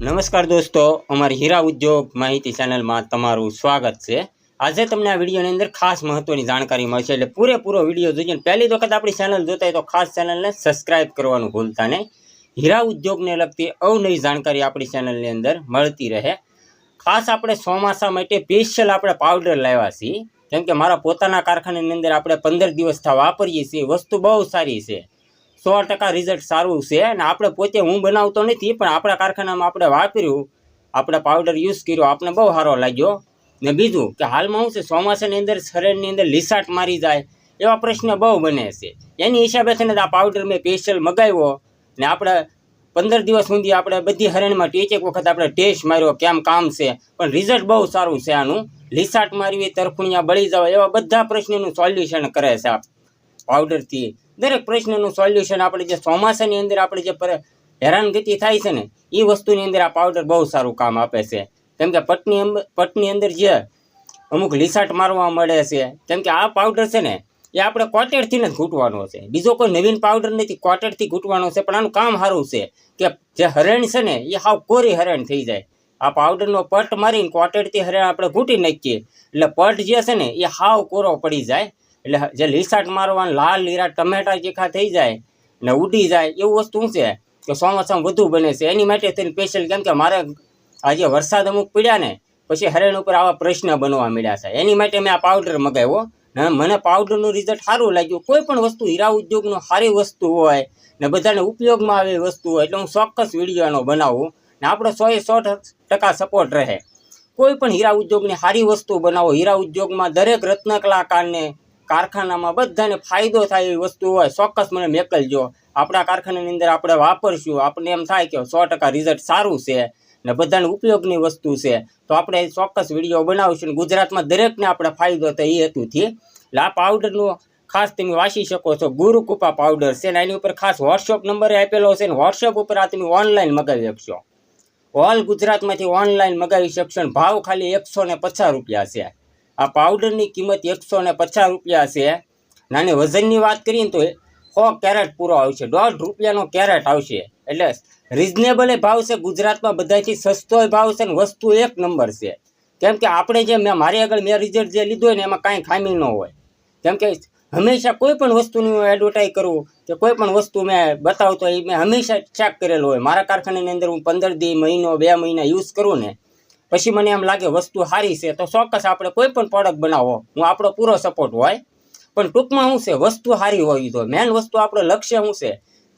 નમસ્કાર દોસ્તો, અમારી હીરા ઉદ્યોગ માહિતી ચેનલમાં તમારું સ્વાગત છે. આજે તમને આ વિડીયોની અંદર ખાસ મહત્વની જાણકારી મળશે. એટલે પૂરેપૂરો વીડિયો જોઈએ પહેલી વખત આપણી ચેનલ જોતા હોય તો ખાસ ચેનલને સબસ્ક્રાઇબ કરવાનું ભૂલતા નહીં. હીરા ઉદ્યોગને લગતી અવનવી જાણકારી આપણી ચેનલની અંદર મળતી રહે. ખાસ આપણે ચોમાસા માટે સ્પેશિયલ આપણે પાવડર લાવ્યા છીએ. કેમ કે મારા પોતાના કારખાનાની અંદર આપણે પંદર દિવસથી વાપરીએ છીએ. વસ્તુ બહુ સારી છે. સો ટકા રિઝલ્ટ સારું છે અને આપણે પોતે હું બનાવતો નથી, પણ આપણા કારખાનામાં આપણે વાપર્યું, આપણે પાવડર યુઝ કર્યો આપણે બહુ સારો લાગ્યો. ને બીજું કે હાલમાં શું છે, ચોમાસાની અંદર શરીરની અંદર લીસાટ મારી જાય, એવા પ્રશ્ન બહુ બને છે. એની હિસાબે છે ને આ પાવડર મેં સ્પેશિયલ મગાવ્યો ને આપણે પંદર દિવસ સુધી આપણે બધી હરણમાં એક એક વખત આપણે ટેસ્ટ માર્યો કેમ કામ છે. પણ રિઝલ્ટ બહુ સારું છે આનું. લીસાટ મારવી તરફુણિયા બળી જવા એવા બધા પ્રશ્નોનું સોલ્યુશન કરે છે આ પાવડરથી દરેક પ્રશ્નનું સોલ્યુશન આપણે જે ચોમાસાની અંદર આપણે જે હેરાનગતિ થાય છે ને એ વસ્તુની અંદર આ પાવડર બહુ સારું કામ આપે છે. કેમ કે પટની પટની અંદર જે અમુક લીસાટ મારવા મળે છે, કેમ કે આ પાવડર છે ને, એ આપણે કોટેડથી જ ઘૂંટવાનો છે. બીજો કોઈ નવીન પાવડર નથી કોટેડથી ઘૂંટવાનો છે, પણ આનું કામ સારું છે કે જે હરણ છે ને, એ હાવ કોરી હરણ થઈ જાય. આ પાવડરનો પટ મારીને કોટેડથી હરણ આપણે ઘૂંટી નાખીએ. એટલે પટ જે છે ને, એ હાવ કોરો પડી જાય. એટલે જે લીસાટ મારવાનું લાલ, લીરા, ટમેટા ચીખા થઈ જાય ને ઉડી જાય, એવું વસ્તુ શું છે? કે ચોમાસામાં વધુ બને છે. એની માટે તેને સ્પેશિયલ કેમ કે મારે આજે વરસાદ અમુક પડ્યા ને, પછી હરેણ ઉપર આવા પ્રશ્ન બનવા મળ્યા છે. એની માટે મેં આ પાવડર મગાવ્યો ને મને પાવડરનું રિઝલ્ટ સારું લાગ્યું. કોઈ પણ વસ્તુ હીરા ઉદ્યોગનો સારી વસ્તુ હોય ને બધાને ઉપયોગમાં આવે વસ્તુ હોય, એટલે હું ચોક્કસ વિડીયોનો બનાવું ને આપણો સો એ સો ટકા સપોર્ટ રહે. કોઈ પણ હીરા ઉદ્યોગની સારી વસ્તુ બનાવો. હીરા ઉદ્યોગમાં દરેક રત્ન કલાકારને કારખાનામાં બધાને ફાયદો થાય એવી વસ્તુ હોય, ચોક્કસ મને મેકલજો. આપણા કારખાનાની અંદર આપણે વાપરશું. આપણને એમ થાય કે સો ટકા રિઝલ્ટ સારું છે ને બધાને ઉપયોગની વસ્તુ છે. તો આપણે ચોક્કસ વીડિયો બનાવીશું ગુજરાતમાં દરેકને આપણે ફાયદો થાય એ હેતુથી. આ પાવડરનું ખાસ તમે વાંચી શકો છો. ગુરુકૃપા પાવડર છે ને એની ઉપર ખાસ વોટ્સઅપ નંબર આપેલો છે ને વોટ્સઅપ ઉપર આ તમે ઓનલાઈન મગાવી શકશો. ઓલ ગુજરાતમાંથી ઓનલાઈન મગાવી શકશો ભાવ ખાલી એકસો પચાસ રૂપિયા છે. આ પાવડરની કિંમત એકસો ને પચાસ રૂપિયા છે. નાની વજનની વાત કરીએ તો સો કેરેટ પૂરો આવશે. દોઢ રૂપિયાનો કેરેટ આવશે. એટલે રિઝનેબલ ભાવ છે. ગુજરાતમાં બધાથી સસ્તો ભાવ છે ને વસ્તુ એક નંબર છે. કેમ કે આપણે જે મેં મારી આગળ મેં રિઝલ્ટ જે લીધું હોય ને એમાં કાંઈ ખામી ન હોય. કેમ કે હંમેશા કોઈ પણ વસ્તુની હું એડવર્ટાઈઝ કરું કે કોઈ પણ વસ્તુ મેં બતાવતો એ મેં હંમેશા ચેક કરેલો હોય. મારા કારખાનાની અંદર હું પંદર દી, મહિનો, બે મહિના યુઝ કરું ને પછી મને એમ લાગે વસ્તુ સારી છે, તો ચોક્કસ આપણે કોઈ પણ પ્રોડક્ટ બનાવો. હું આપણો પૂરો સપોર્ટ હોય. પણ ટૂંકમાં શું છે, વસ્તુ સારી હોવી જોઈએ મેન વસ્તુ આપણો લક્ષ્ય શું છે?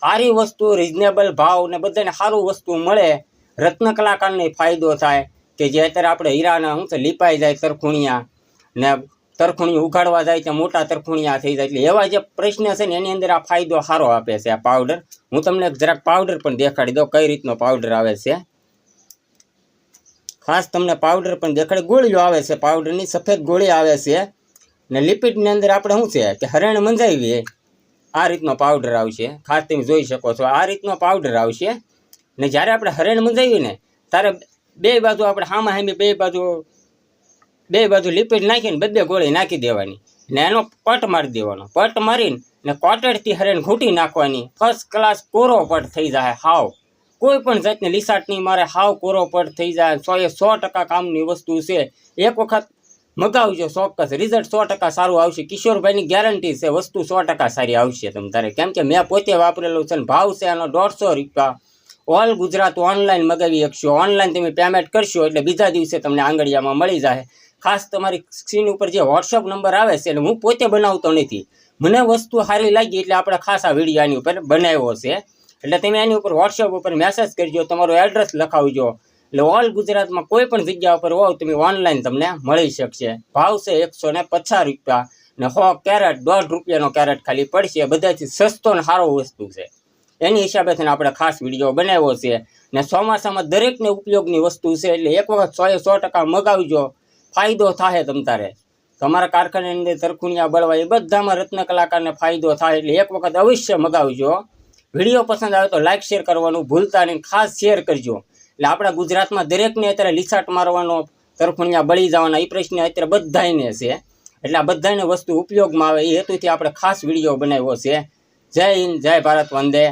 સારી વસ્તુ રિઝનેબલ ભાવ ને બધાને સારું વસ્તુ મળે. રત્ન કલાકારને ફાયદો થાય કે જે અત્યારે આપણે હીરાના શું છે, લીપાઈ જાય તરખુણિયા ને તરખુણી ઉઘાડવા જાય ત્યાં મોટા તરખુણિયા થઈ જાય. એટલે એવા જે પ્રશ્ન છે ને, એની અંદર આ ફાયદો સારો આપે છે આ પાવડર હું તમને જરાક પાવડર પણ દેખાડી દઉં કઈ રીતનો પાવડર આવે છે. ખાસ તમને પાવડર પણ દેખાડે, ગોળીઓ આવે છે પાવડરની સફેદ ગોળી આવે છે. ને લિપિડની અંદર આપણે શું છે કે હરણ મંજાવીએ આ રીતનો પાવડર આવશે. ખાસ તમે જોઈ શકો છો, આ રીતનો પાવડર આવશે. ને જ્યારે આપણે હરણ મંજાવીએ ને, ત્યારે બે બાજુ આપણે હામાં હામી બે બાજુ બે બાજુ લિપિડ નાખીને બે બે ગોળી નાખી દેવાની. ને એનો પટ મારી દેવાનો. પટ મારીને ને કોટેડથી હરણ ઘૂંટી નાખવાની. ફર્સ્ટ ક્લાસ કોરો પટ થઈ જાય, હાવ. કોઈ પણ જાતની લીસાટની મારે હાવ કોરો પડ થઈ જાય. સો એ સો ટકા કામની વસ્તુ છે. એક વખત મગાવજો ચોક્કસ. રિઝલ્ટ સો ટકા સારું આવશે. કિશોરભાઈની ગેરંટી છે, વસ્તુ સો ટકા સારી આવશે તમ તારે. કેમ કે મેં પોતે વાપરેલું છે ને ભાવ છે એનો દોઢસો રૂપિયા. ઓલ ગુજરાત ઓનલાઈન મગાવી શકશો. ઓનલાઈન તમે પેમેન્ટ કરશો એટલે બીજા દિવસે તમને આંગળીયામાં મળી જાય. ખાસ તમારી સ્ક્રીન ઉપર જે વોટ્સઅપ નંબર આવે છે એટલે હું પોતે બનાવતો નથી. મને વસ્તુ સારી લાગી એટલે આપણે ખાસ આ વીડિયો આની ઉપર બનાવ્યો છે. એટલે તમે એની ઉપર વોટ્સઅપ ઉપર મેસેજ કરજો, તમારું એડ્રેસ લખાવજો. એટલે ઓલ ગુજરાતમાં કોઈ પણ જગ્યા ઉપર હોવ, તમે ઓનલાઈન તમને મળી શકશે. ભાવ છે એકસો ને પચાસ રૂપિયા ને સો કેરેટ, દોઢ રૂપિયાનો કેરેટ ખાલી પડશે. બધાથી સસ્તો ને સારો વસ્તુ છે. એની હિસાબે થઈને આપણે ખાસ વીડિયો બનાવ્યો છે. ને ચોમાસામાં દરેકને ઉપયોગની વસ્તુ છે, એટલે એક વખત સો એ સો ટકા મગાવજો. ફાયદો થાય તમ તારે. તમારા કારખાનાની અંદર તરખુણિયા બળવા એ બધામાં રત્ન કલાકારને ફાયદો થાય, એટલે એક વખત અવશ્ય મગાવજો. વીડિયો પસંદ આવે તો લાઇક શેર કરવાનું ભૂલતા નહીં. ખાસ શેર કરજો. એટલે આપણા ગુજરાતમાં દરેકને અત્યારે લીસાટ મારવાનો તરફુણિયા બળી જવાના એ પ્રશ્ન અત્યારે બધાને છે. એટલે આ બધાને વસ્તુ ઉપયોગમાં આવે એ હેતુથી આપણે ખાસ વીડિયો બનાવ્યો છે. જય હિન્દ, જય ભારત, વંદે.